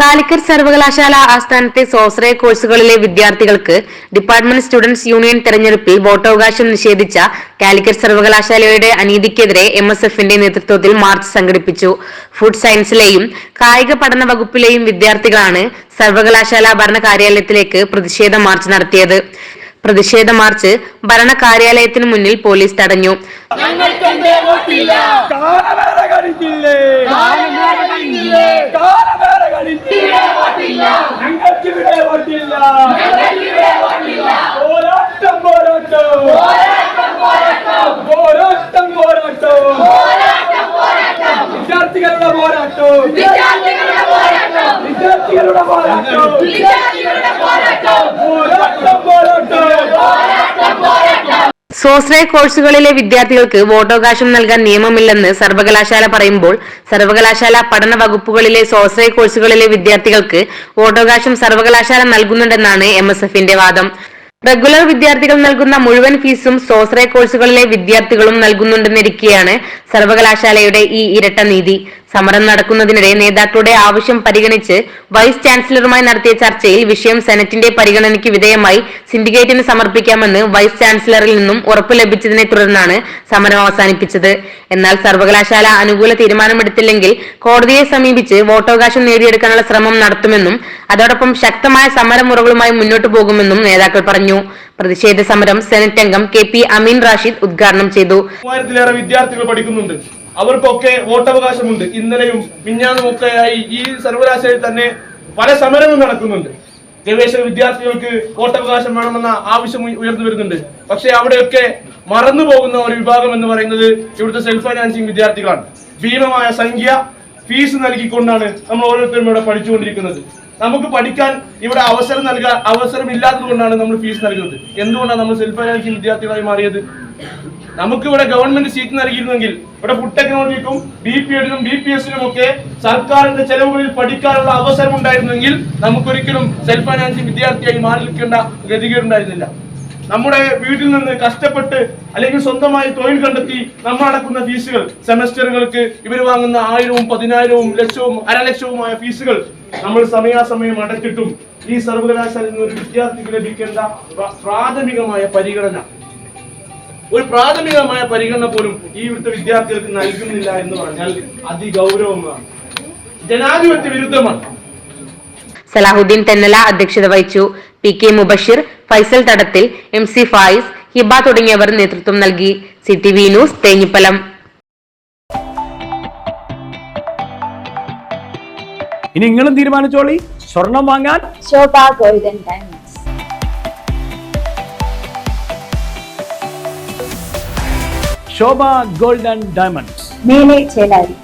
കാലിക്കറ്റ് സർവകലാശാല ആസ്ഥാനത്തെ സ്വാശ്രയ കോഴ്സുകളിലെ വിദ്യാർത്ഥികൾക്ക് ഡിപ്പാർട്ട്മെന്റ് സ്റ്റുഡൻസ് യൂണിയൻ തെരഞ്ഞെടുപ്പിൽ വോട്ടവകാശം നിഷേധിച്ച കാലിക്കറ്റ് സർവകലാശാലയുടെ അനീതിക്കെതിരെ എം എസ് എഫിന്റെ നേതൃത്വത്തിൽ മാർച്ച് സംഘടിപ്പിച്ചു. ഫുഡ് സയൻസിലെയും കായിക പഠന വകുപ്പിലെയും വിദ്യാർത്ഥികളാണ് സർവകലാശാല ഭരണ കാര്യാലയത്തിലേക്ക് പ്രതിഷേധ മാർച്ച് നടത്തിയത്. പ്രതിഷേധ മാർച്ച് ഭരണ കാര്യാലയത്തിന് മുന്നിൽ പോലീസ് തടഞ്ഞു. ഞങ്ങൾക്കെന്തേ ഒന്നില്ല പോരാട്ടം പോരാട്ടം. പോരാട്ടം പോരാട്ടം. വിദ്യാർത്ഥികളുടെ പോരാട്ടം. വിദ്യാർത്ഥികളുടെ പോരാട്ടം. പോരാട്ടം പോരാട്ടം. സ്വാശ്രയ കോഴ്സുകളിലെ വിദ്യാർത്ഥികൾക്ക് വോട്ടവകാശം നൽകാൻ നിയമമില്ലെന്ന് സർവകലാശാല പറയുമ്പോൾ സർവകലാശാല പഠന വകുപ്പുകളിലെ സ്വാശ്രയ കോഴ്സുകളിലെ വിദ്യാർത്ഥികൾക്ക് വോട്ടവകാശം സർവകലാശാല നൽകുന്നുണ്ടെന്നാണ് എം വാദം. റെഗുലർ വിദ്യാർത്ഥികൾ നൽകുന്ന മുഴുവൻ ഫീസും സ്വാശ്രയ കോഴ്സുകളിലെ വിദ്യാർത്ഥികളും നൽകുന്നുണ്ടെന്നിരിക്കെയാണ് സർവകലാശാലയുടെ ഈ ഇരട്ട നീതി. സമരം നടക്കുന്നതിനിടെ നേതാക്കളുടെ ആവശ്യം പരിഗണിച്ച് വൈസ് ചാൻസലറുമായി നടത്തിയ ചർച്ചയിൽ വിഷയം സെനറ്റിന്റെ പരിഗണനയ്ക്ക് വിധേയമായി സിൻഡിക്കേറ്റിന് സമർപ്പിക്കാമെന്ന് വൈസ് ചാൻസലറിൽ നിന്നും ഉറപ്പ് ലഭിച്ചതിനെ തുടർന്നാണ് സമരം അവസാനിപ്പിച്ചത്. എന്നാൽ സർവകലാശാല അനുകൂല തീരുമാനമെടുത്തില്ലെങ്കിൽ കോടതിയെ സമീപിച്ച് വോട്ടവകാശം നേടിയെടുക്കാനുള്ള ശ്രമം നടത്തുമെന്നും അതോടൊപ്പം ശക്തമായ സമരമുറകളുമായി മുന്നോട്ടു പോകുമെന്നും നേതാക്കൾ പറഞ്ഞു. പ്രതിഷേധ സമരം സെനറ്റ് അംഗം കെ പി അമീൻ റാഷിദ് ഉദ്ഘാടനം ചെയ്തു. മൂവായിരത്തിലേറെ വിദ്യാർത്ഥികൾ പഠിക്കുന്നുണ്ട്. അവർക്കൊക്കെ വോട്ടവകാശമുണ്ട്. ഇന്നലെയും മിഞ്ഞാന്നും ആയി ഈ സർവകലാശാലയിൽ തന്നെ പല സമരങ്ങളും നടക്കുന്നുണ്ട്. ഗവേഷക വിദ്യാർത്ഥികൾക്ക് വോട്ടവകാശം വേണമെന്ന ആവശ്യം ഉയർന്നു വരുന്നുണ്ട്. പക്ഷേ അവിടെയൊക്കെ മറന്നു പോകുന്ന ഒരു വിഭാഗം എന്ന് പറയുന്നത് ഇവിടുത്തെ സെൽഫ് ഫൈനാൻസിങ് വിദ്യാർത്ഥികളാണ്. ഭീമമായ സംഖ്യ ഫീസ് നൽകിക്കൊണ്ടാണ് നമ്മൾ ഓരോരുത്തരും ഇവിടെ പഠിച്ചുകൊണ്ടിരിക്കുന്നത്. നമുക്ക് പഠിക്കാൻ ഇവിടെ അവസരം നൽകാൻ അവസരം ഇല്ലാത്തത് കൊണ്ടാണ് നമ്മൾ ഫീസ് നൽകുന്നത്. എന്തുകൊണ്ടാണ് നമ്മൾ സെൽഫ് ഫൈനാൻസിങ് വിദ്യാർത്ഥികളായി മാറിയത്? നമുക്ക് ഇവിടെ ഗവൺമെന്റ് സീറ്റ് നൽകിയിരുന്നെങ്കിൽ ഇവിടെ ഫുഡ് ടെക്നോളജിക്കും ബി പി എഡിനും ബി പി എസിനും ഒക്കെ സർക്കാരിന്റെ ചെലവുകളിൽ പഠിക്കാനുള്ള അവസരം ഉണ്ടായിരുന്നെങ്കിൽ നമുക്കൊരിക്കലും സെൽഫ് ഫൈനാൻസിങ് വിദ്യാർത്ഥിയായി മാറി നിൽക്കേണ്ട ഗതികേടുണ്ടായിരുന്നില്ല. നമ്മുടെ വീട്ടിൽ നിന്ന് കഷ്ടപ്പെട്ട് അല്ലെങ്കിൽ സ്വന്തമായി തൊഴിൽ കണ്ടെത്തി നമ്മൾ അടക്കുന്ന ഫീസുകൾ സെമസ്റ്ററുകൾക്ക് ഇവർ വാങ്ങുന്ന ആയിരവും പതിനായിരവും ലക്ഷവും അരലക്ഷവുമായ ഫീസുകൾ നമ്മൾ സമയാസമയം അടച്ചിട്ടും ഈ സർവകലാശാലയിൽ നിന്ന് ഒരു വിദ്യാർത്ഥിക്ക് ലഭിക്കേണ്ട പ്രാഥമികമായ പരിഗണന. ഒരു പ്രാഥമികമായ പരിഗണന പോലും ഈ ഇവിടുത്തെ വിദ്യാർത്ഥികൾക്ക് നൽകുന്നില്ല എന്ന് പറഞ്ഞാൽ അതിഗൗരവമാണ്. ജനാധിപത്യ വിരുദ്ധമാണ്. സലാഹുദ്ദീൻ തെന്നല അധ്യക്ഷത വഹിച്ചു പി കെ മുബഷിർ ഫൈസൽ തടത്തിൽ എം സി ഫായിസ് ഹിബ തുടങ്ങിയവർ നേതൃത്വം നൽകി. C T V news Thenhipalam. ഇനി നിങ്ങളും തീരുമാനിച്ചോളി. സ്വർണം വാങ്ങാൻ Shobha golden diamonds. Shobha gold and diamonds Mele Chelari.